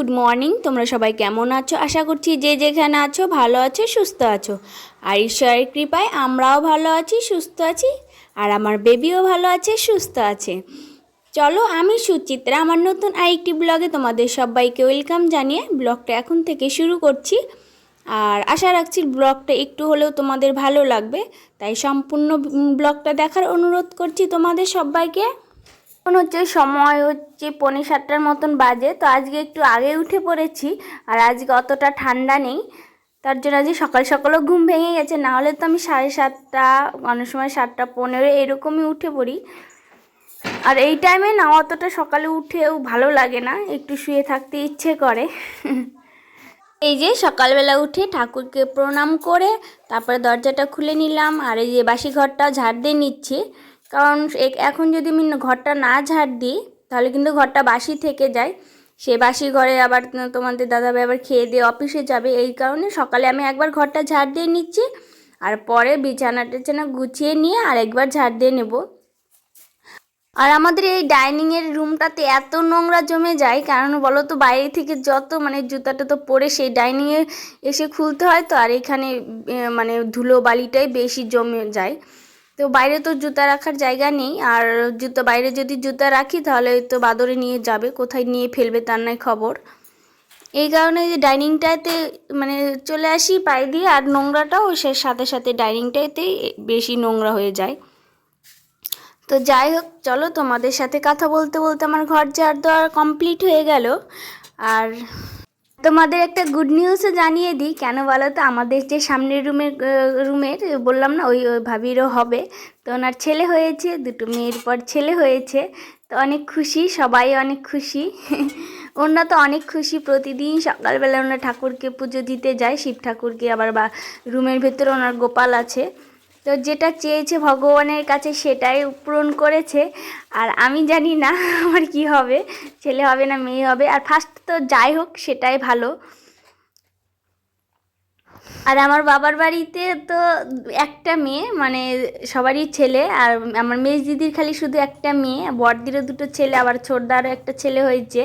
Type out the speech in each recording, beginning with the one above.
Good morning, তোমরা সবাই কেমন আছো? আশা করছি যে যেখানে আছো, ভালো আছো, সুস্থ আছো। আর ঈশ্বরের কৃপায় আমরাও ভালো আছি, সুস্থ আছি, আর আমার বেবিও ভালো আছে, সুস্থ আছে। চলো, আমি সুচিত্রা, আমার নতুন আরেকটি ব্লগে তোমাদের সবাইকে ওয়েলকাম জানিয়ে ব্লগটা এখন থেকে শুরু করছি। আর আশা রাখছি ব্লগটা একটু হলেও তোমাদের ভালো লাগবে, তাই সম্পূর্ণ ব্লগটা দেখার অনুরোধ করছি তোমাদের সবাইকে। এখন হচ্ছে সময় হচ্ছে পৌনে সাতটার মতন বাজে, তো আজকে একটু আগে উঠে পড়েছি আর আজকে অতটা ঠান্ডা নেই। তার জন্য আজকে সকাল সকালও ঘুম ভেঙে গেছে, না হলে তো আমি সাড়ে সাতটা, অনেক সময় সাতটা পনেরো এরকমই উঠে পড়ি। আর এই টাইমে না অতটা সকালে উঠেও ভালো লাগে না, একটু শুয়ে থাকতে ইচ্ছে করে। এই যে সকালবেলা উঠে ঠাকুরকে প্রণাম করে, তারপরে দরজাটা খুলে নিলাম, আর এই যে বাসি ঘরটা ঝাড় দিয়ে নিচ্ছি। কারণ এখন যদি আমি ঘরটা না ঝাড় দিই, তাহলে কিন্তু ঘরটা বাসি থেকে যায়। সে বাসি ঘরে আবার তোমাদের দাদাভাই আবার খেয়ে দিয়ে অফিসে যাবে। এই কারণে সকালে আমি একবার ঘরটা ঝাড় দিয়ে নিচ্ছি, আর পরে বিছানা টিছানা গুছিয়ে নিয়ে আর একবার ঝাড় দিয়ে নেব। আর আমাদের এই ডাইনিংয়ের রুমটাতে এত নোংরা জমে যায়, কারণ বলো তো বাইরে থেকে যত মানে জুতাটা তো পরে সেই ডাইনিংয়ে এসে খুলতে হয় তো, আর এখানে মানে ধুলো বালিটাই বেশি জমে যায়। তো বাইরে তো জুতা রাখার জায়গা নেই। আর জুতো বাইরে যদি জুতা রাখি, তাহলে তো বাদরে নিয়ে যাবে, কোথায় নিয়ে ফেলবে তার নাই খবর। এই কারণে যে ডাইনিংটাতে মানে চলে আসি পায়ে দিয়ে, আর নোংরাটাও সে সাথে সাথে ডাইনিংটাতেই বেশি নোংরা হয়ে যায়। তো যাই হোক, চলো তোমাদের সাথে কথা বলতে বলতে আমার ঘর ঝাড় দেওয়া কমপ্লিট হয়ে গেল। আর তোমাদের একটা গুড নিউজও জানিয়ে দিই। কেন বলো তো? আমাদের যে সামনের রুমের রুমের, বললাম না ওই ভাবিরও হবে। তো ওনার ছেলে হয়েছে, দুটো মেয়ের পর ছেলে হয়েছে। তো অনেক খুশি, সবাই অনেক খুশি। ওনারা তো অনেক খুশি। প্রতিদিন সকালবেলা ওনার ঠাকুরকে পুজো দিতে যায়, শিব ঠাকুরকে, আবার বা, রুমের ভেতরে ওনার গোপাল আছে। তো যেটা চেয়েছে ভগবানের কাছে সেটাই পূরণ করেছে। আর আমি জানি না আমার কি হবে, ছেলে হবে না মেয়ে হবে। আর ফার্স্ট তো যাই হোক, সেটাই ভালো। আর আমার বাবার বাড়িতে তো একটা মেয়ে মানে সবারই ছেলে। আর আমার মেজ দিদির খালি শুধু একটা মেয়ে। বড়দিরও দুটো ছেলে, আবার ছোটদারও একটা ছেলে হয়েছে।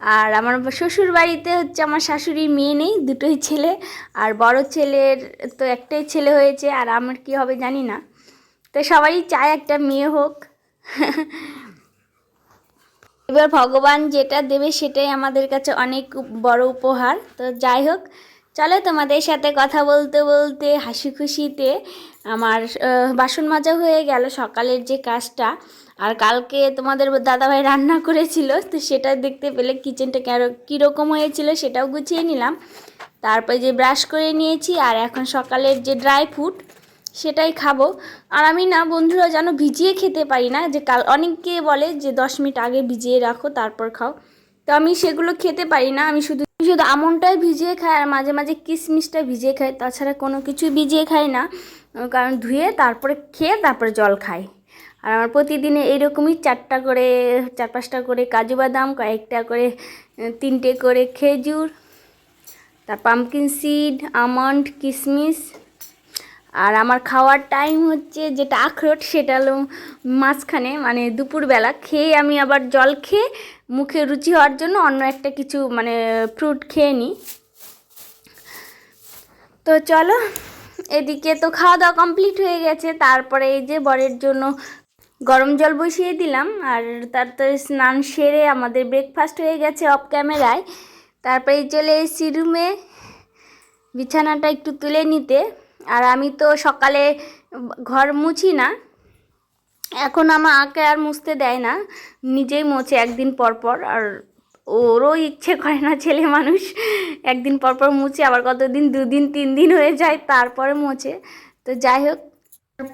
আর আমার শ্বশুর বাড়িতে হচ্ছে আমার শাশুড়ির মেয়ে নেই, দুটোই ছেলে। আর বড় ছেলের তো একটাই ছেলে হয়েছে, আর আমার কি হবে জানি না। তো সবারই চায় একটা মেয়ে হোক। এবার ভগবান যেটা দেবে সেটাই আমাদের কাছে অনেক বড় উপহার। তো যাই হোক, চলো তোমাদের সাথে কথা বলতে বলতে হাসি খুশিতে আমার বাসন মাজা হয়ে গেল সকালের যে কাজটা। আর কালকে তোমাদের দাদাভাই রান্না করেছিল, তো সেটা দেখতে পেলে কিচেনটা কেন কীরকম হয়েছিল সেটাও গুছিয়ে নিলাম। তারপরে যে ব্রাশ করে নিয়েছি, আর এখন সকালের যে ড্রাই ফ্রুট সেটাই খাব। আর আমি না বন্ধুরা যেন ভিজিয়ে খেতে পারি না, যে কাল অনেকে বলে যে দশ মিনিট আগে ভিজিয়ে রাখো, তারপর খাও। তো আমি সেগুলো খেতে পারি না, আমি শুধু শুধু আমনটাই ভিজিয়ে খাই, আর মাঝে মাঝে কিশমিশটা ভিজিয়ে খাই, তাছাড়া কোনো কিছু ভিজিয়ে খাই না। কারণ ধুয়ে তারপরে খেয়ে তারপরে জল খাই। আর আমার প্রতিদিনে এইরকমই চারটা করে, চার পাঁচটা করে কাজু বাদাম, কয়েকটা করে তিনটে করে খেজুর তার পামকিন সিড আমন্ড কিশমিশ আর আমার খাওয়ার টাইম হচ্ছে যেটা আখরোট, সেটা হলো মাঝখানে মানে দুপুরবেলা খেয়ে আমি আবার জল খেয়ে মুখে রুচি হওয়ার জন্য অন্য একটা কিছু মানে ফ্রুট খেয়ে নিই। তো চলো, এদিকে তো খাওয়া দাওয়া কমপ্লিট হয়ে গেছে, তারপরে এই যে বরের জন্য গরম জল বসিয়ে দিলাম আর তারপরে স্নান সেরে আমাদের ব্রেকফাস্ট হয়ে গেছে অফ ক্যামেরায় তারপরে চলে এসেছি রুমে বিছানাটা একটু তুলে নিতে। আর আমি তো সকালে ঘর মুছি না। এখন আমার আঁকে আর মুছতে দেয় না। নিজেই মোছে একদিন পর পর। আর ওরও ইচ্ছে করে না ছেলে মানুষ। একদিন পর পর মুছে, আবার কতদিন, দুদিন তিন দিন হয়ে যায়, তারপরে মোছে। তো যাই হোক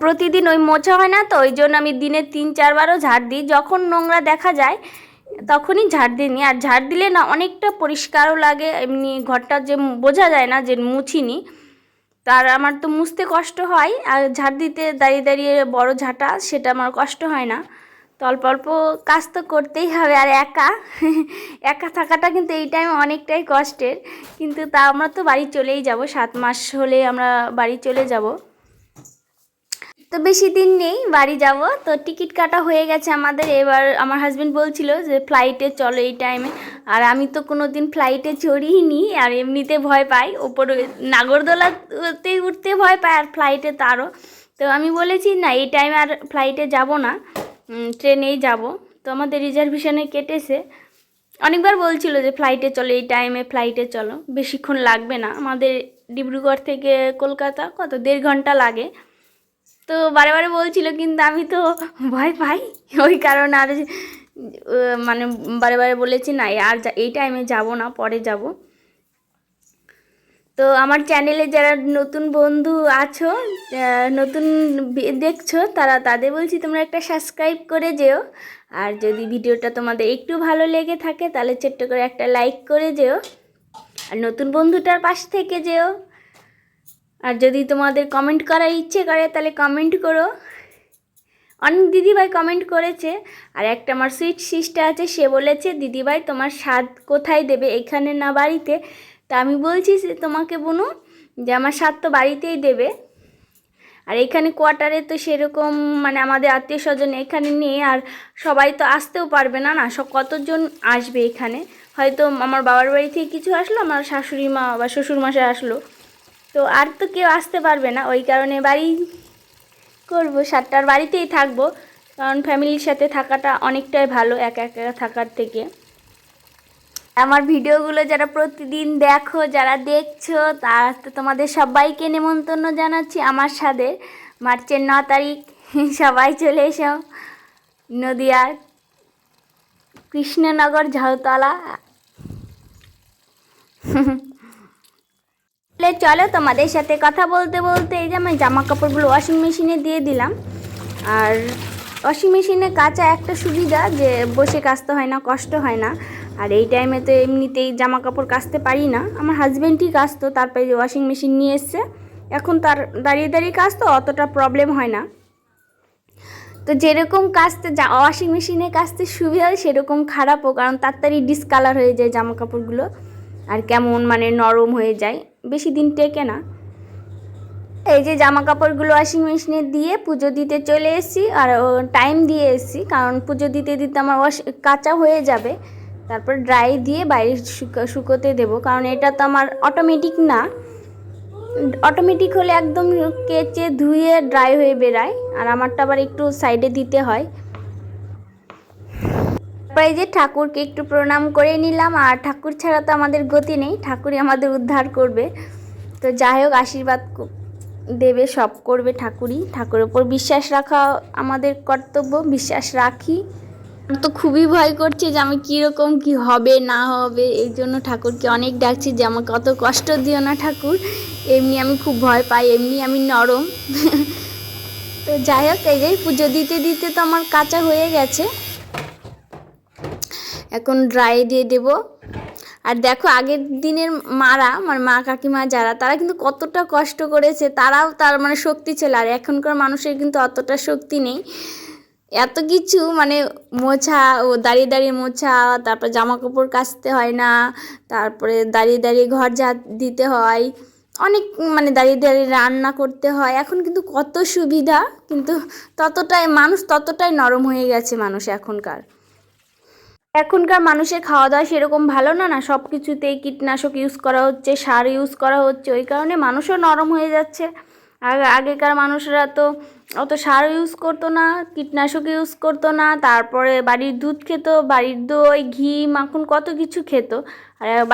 প্রতিদিন ওই মোছা হয় না তো, ওই জন্য আমি দিনে তিন, চারবারও ঝাড় দিই। যখন নোংরা দেখা যায়, তখনই ঝাড় দিই নি আর ঝাড় দিলে না অনেকটা পরিষ্কারও লাগে, এমনি ঘরটা যে বোঝা যায় না যে মুছিনি। তার আমার তো মুছতে কষ্ট হয়, আর ঝাড় দিতে দাঁড়িয়ে দাঁড়িয়ে বড় ঝাঁটা, সেটা আমার কষ্ট হয় না। তো অল্প অল্প কাজ তো করতেই হবে, আর একা একা থাকাটা কিন্তু এই টাইমে অনেকটাই কষ্টের। কিন্তু তা আমরা তো বাড়ি চলেই যাব, সাত মাস হলে আমরা বাড়ি চলে যাব। তো বেশি দিন নেই বাড়ি যাব। তো টিকিট কাটা হয়ে গেছে আমাদের। এবার আমার হাজবেন্ড বলছিল যে ফ্লাইটে চলো এই টাইমে আর আমি তো কোনো দিন ফ্লাইটে চড়িনি আর এমনিতে ভয় পাই। ওপরে নাগরদোলাতে উঠতে ভয় পাই আর ফ্লাইটে তারও। তো আমি বলেছি, না, এই টাইমে আর ফ্লাইটে যাব না। ট্রেনেই যাব। তো আমাদের রিজার্ভেশনে কেটেছে। অনেকবার বলছিল যে ফ্লাইটে চলো, এই টাইমে ফ্লাইটে চলো। বেশিক্ষণ লাগবে না। আমাদের ডিব্রুগড় থেকে কলকাতা কত? দেড় ঘণ্টা লাগে। তো বারে বারে বলছিল, কিন্তু আমি তো ভয় পাই। ওই কারণে আর মানে বারে বারে বলেছি, না আর এই টাইমে যাব না, পরে যাব। তো আমার চ্যানেলে যারা নতুন বন্ধু আছো নতুন দেখছ, তারা তাদের বলছি, তোমরা একটা সাবস্ক্রাইব করে যেও। আর যদি ভিডিওটা তোমাদের একটু ভালো লেগে থাকে, তাহলে ছোট্ট করে একটা লাইক করে যেও। আর নতুন বন্ধুটার পাশ থেকে যেও। আর যদি তোমাদের কমেন্ট করার ইচ্ছে করে, তাহলে কমেন্ট করো। অনেক দিদিভাই কমেন্ট করেছে, আর একটা আমার সুইট সিস্টার আছে, সে বলেছে, দিদিভাই, তোমার স্বাদ কোথায় দেবে? এখানে না বাড়িতে? তা আমি বলছি সে তোমাকে বোনো, যে আমার স্বাদ তো বাড়িতেই দেবে। আর এখানে কোয়ার্টারে তো সেরকম মানে আমাদের আত্মীয় স্বজন এখানে নেই, আর সবাই তো আসতেও পারবে না না, সব কতজন আসবে এখানে? হয়তো আমার বাবার বাড়ি থেকে কিছু আসলো, আমার শাশুড়ি মা বা শ্বশুর মশাই আসলো। তো আর তো কেউ আসতে পারবে না, ওই কারণে বাড়ি করব, সাতটার বাড়িতেই থাকব, কারণ ফ্যামিলির সাথে থাকাটা অনেকটাই ভালো, একা একা থাকার থেকে। আমার ভিডিওগুলো যারা প্রতিদিন দেখো, যারা দেখছ, তারা তো তোমাদের সবাইকে নেমন্তন্ন জানাচ্ছি আমার সাথে। মার্চের ন তারিখ, সবাই চলে এসো। নদিয়ার কৃষ্ণনগর ঝাউতলা। তাহলে চলো তোমাদের সাথে কথা বলতে বলতে এই যে আমি জামা কাপড়গুলো ওয়াশিং মেশিনে দিয়ে দিলাম। আর ওয়াশিং মেশিনে কাচা একটা সুবিধা যে বসে কাচতে হয় না, কষ্ট হয় না। আর এই টাইমে তো এমনিতেই জামা কাপড় কাচতে পারি না। আমার হাজব্যান্ডই কাচতো, তারপরে যে ওয়াশিং মেশিন নিয়ে এসছে। এখন তার দাঁড়িয়ে দাঁড়িয়ে কাচতো, অতটা প্রবলেম হয় না। তো যেরকম কাচতে যা ওয়াশিং মেশিনে কাচতে সুবিধা হয়, সেরকম খারাপও, কারণ তাড়াতাড়ি ডিসকালার হয়ে যায় জামা কাপড়গুলো আর কেমন মানে নরম হয়ে যায়। বেশি দিন টেকে না। এই যে জামা কাপড়গুলো ওয়াশিং মেশিনে দিয়ে পুজো দিতে চলে এসেছি আর টাইম দিয়ে এসেছি, কারণ পুজো দিতে দিতে আমার ওয়াশ কাঁচা হয়ে যাবে। তারপর ড্রাই দিয়ে বাইরে শুকা- শুকোতে দেবো, কারণ এটা তো আমার অটোমেটিক না। অটোমেটিক হলে একদম কেচে ধুয়ে ড্রাই হয়ে বেরায় আর আমারটা আবার একটু সাইডে দিতে হয়। তারপরে যে ঠাকুরকে একটু প্রণাম করে নিলাম। আর ঠাকুর ছাড়া তো আমাদের গতি নেই। ঠাকুরই আমাদের উদ্ধার করবে। তো যাই হোক, আশীর্বাদ দেবে, সব করবে ঠাকুরই। ঠাকুরের ওপর বিশ্বাস রাখা আমাদের কর্তব্য, বিশ্বাস রাখি। তো খুবই ভয় করছে যে আমি কীরকম কি হবে, না হবে। এই জন্য ঠাকুরকে অনেক ডাকছি যে আমাকে অত কষ্ট দিও না ঠাকুর। এমনি আমি খুব ভয় পাই, এমনি আমি নরম। তো যাই হোক, এই যে পুজো দিতে দিতে তো আমার কাঁচা হয়ে গেছে। এখন ড্রাই দিয়ে দেব। আর দেখো, আগের দিনের মারা মানে মা কাকিমা যারা, তারা কিন্তু কতটা কষ্ট করেছে, তারাও তার মানে শক্তি ছিল। আর এখনকার মানুষের কিন্তু অতটা শক্তি নেই। এত কিছু মানে মোছা ও দাঁড়িয়ে দাঁড়িয়ে মোছা, তারপর জামা কাপড় কাচতে হয় না, তারপরে দাঁড়িয়ে দাঁড়িয়ে ঘর ঝাঁট দিতে হয়, অনেক মানে দাঁড়িয়ে দাঁড়িয়ে রান্না করতে হয়। এখন কিন্তু কত সুবিধা, কিন্তু ততটাই, মানুষ ততটাই নরম হয়ে গেছে, মানুষ এখনকার। এখনকার মানুষের খাওয়া দাওয়া সেরকম ভালো না না সব কিছুতেই কীটনাশক ইউজ করা হচ্ছে, সার ইউজ করা হচ্ছে, ওই কারণে মানুষও নরম হয়ে যাচ্ছে। আগে আগেকার মানুষরা তো অত সার ইউজ করতো না, কীটনাশক ইউজ করতো না, তারপরে বাড়ির দুধ খেত, বাড়ির দই, ঘি, মাখন কত কিছু খেত।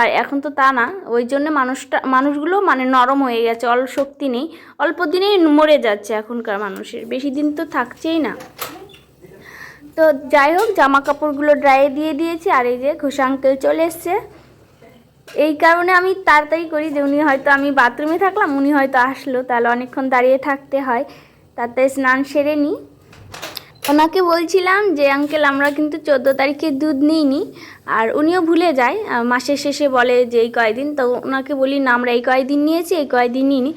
আর এখন তো তা না, ওই জন্য মানুষটা, মানুষগুলো মানে নরম হয়ে গেছে, অল্প শক্তি নেই, অল্প দিনেই মরে যাচ্ছে এখনকার মানুষের, বেশি দিন তো থাকছেই না। তো যাই হোক জামা কাপড়গুলো ড্রাইয়ে দিয়ে দিয়েছি আর এই যে ঘোষা আঙ্কেল চলে এসছে। এই কারণে আমি তাড়াতাড়ি করি যে উনি হয়তো আমি বাথরুমে থাকলাম, উনি হয়তো আসলো, তাহলে অনেকক্ষণ দাঁড়িয়ে থাকতে হয়। তাড়াতাড়ি স্নান সেরে নিই ওনাকে বলছিলাম যে আঙ্কেল আমরা কিন্তু চোদ্দ তারিখে দুধ নিইনি। আর উনিও ভুলে যায়। মাসের শেষে বলে যে, এই কয়দিন? তো ওনাকে বলি, না, আমরা এই কয়দিন নিয়েছি, এই কয়দিন নিইনি।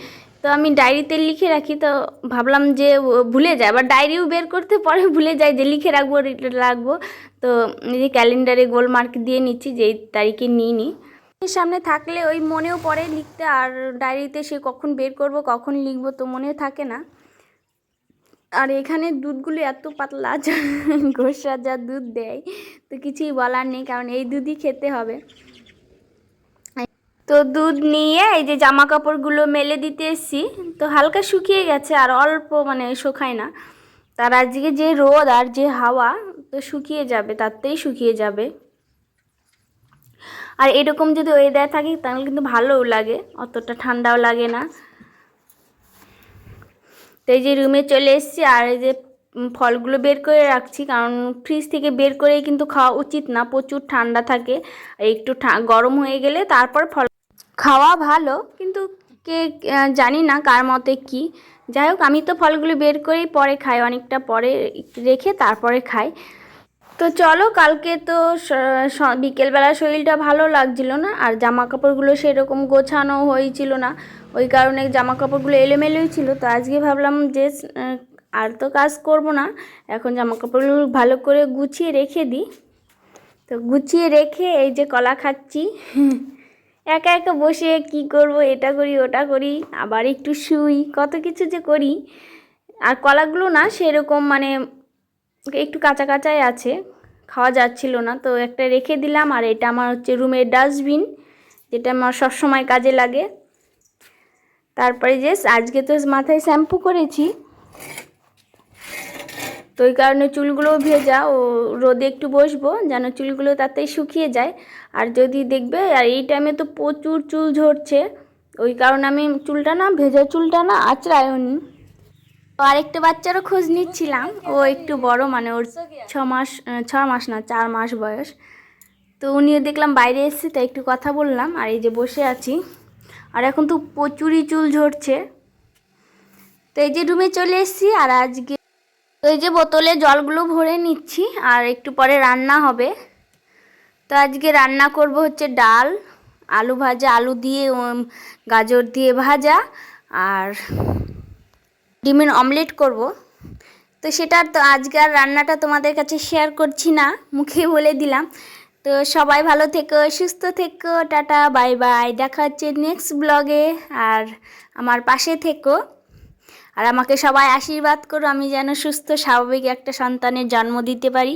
তো আমি ডায়েরিতে লিখে রাখি, তো ভাবলাম যে ভুলে যায়। আবার ডায়েরিও বের করতে পরে ভুলে যায় যে লিখে রাখব রাখব। তো যে ক্যালেন্ডারে গোল মার্ক দিয়ে নিচ্ছি যে তারিখে নিইনি এর সামনে থাকলে ওই মনেও পড়ে লিখতে, আর ডায়েরিতে সে কখন বের করব, কখন লিখব তো মনে থাকে না। আর এখানে দুধগুলো এত পাতলা ঘোষরা যা দুধ দেয়, তো কিছুই বলার নেই, কারণ এই দুধই খেতে হবে। তো দুধ নিয়ে এই যে জামা কাপড়গুলো মেলে দিতে এসছি, তো হালকা শুকিয়ে গেছে আর অল্প মানে শুকায় না। তার আজকে যে রোদ আর যে হাওয়া, তো শুকিয়ে যাবে, তাতেই শুকিয়ে যাবে। আর এরকম যদি ওয়েদার থাকে, তাহলে কিন্তু ভালোও লাগে, অতটা ঠান্ডাও লাগে না। তো এই যে রুমে চলে এসেছি আর এই যে ফলগুলো বের করে রাখছি, কারণ ফ্রিজ থেকে বের করেই কিন্তু খাওয়া উচিত না, প্রচুর ঠান্ডা থাকে। একটু গরম হয়ে গেলে তারপর ফল খাওয়া ভালো, কিন্তু কে জানি না কার মতে কি। যাই হোক, আমি তো ফলগুলো বের করেই পরে খাই, অনেকটা পরে রেখে তারপরে খাই। তো চলো, কালকে তো বিকেলবেলা শরীরটা ভালো লাগছিল না, আর জামা কাপড়গুলো সেরকম গোছানো হয়েছিল না। ওই কারণে জামা কাপড়গুলো এলোমেলোই ছিল, তো আজকে ভাবলাম যে আর তো কাজ করব না। এখন জামা কাপড়গুলো ভালো করে গুছিয়ে রেখে দিই। তো গুছিয়ে রেখে এই যে কলা খাচ্ছি। একা একা বসে কি করব, এটা করি, ওটা করি, আবার একটু শুই, কত কিছু যে করি। আর কলাগুলো না সেরকম মানে একটু কাঁচা কাঁচাই আছে, খাওয়া যাচ্ছিল না। তো একটা রেখে দিলাম, আর এটা আমার হচ্ছে রুমের ডাস্টবিন, যেটা আমার সবসময় কাজে লাগে। তারপরে যে আজকে তো মাথায় শ্যাম্পু করেছি তো ওই কারণে চুলগুলো ভেজা, ও রোদে একটু বসবো যেন চুলগুলো তাতেই শুকিয়ে যায়। আর যদি দেখবে, আর এই টাইমে তো প্রচুর চুল ঝরছে, ওই কারণে আমি চুলটা না, ভেজা চুলটা না আঁচড়ায়ও তো আরেকটা বাচ্চারও খোঁজ নিচ্ছিলাম, ও একটু বড় মানে ওর ছ মাস ছ মাস না, চার মাস বয়স। তো উনিও দেখলাম বাইরে এসেছে, তাই একটু কথা বললাম, আর এই যে বসে আছি। আর এখন তো প্রচুরই চুল ঝরছে। তো এই যে রুমে চলে এসেছি, আর আজকে তো এই যে বোতলে জলগুলো ভরে নিচ্ছি, আর একটু পরে রান্না হবে। তো আজকে রান্না করব হচ্ছে ডাল, আলু ভাজা, আলু দিয়ে গাজর দিয়ে ভাজা, আর ডিমের অমলেট করব। তো সেটা তো আজকে আর রান্নাটা তোমাদের কাছে শেয়ার করছি না, মুখে বলে দিলাম। তো সবাই ভালো থেকো, সুস্থ থেকো, টাটা বাই বাই দেখা হচ্ছে নেক্সট ব্লগে আর আমার পাশে থেকো। আর আমাকে সবাই আশীর্বাদ করো আমি যেন সুস্থ স্বাভাবিক একটা সন্তানের জন্ম দিতে পারি।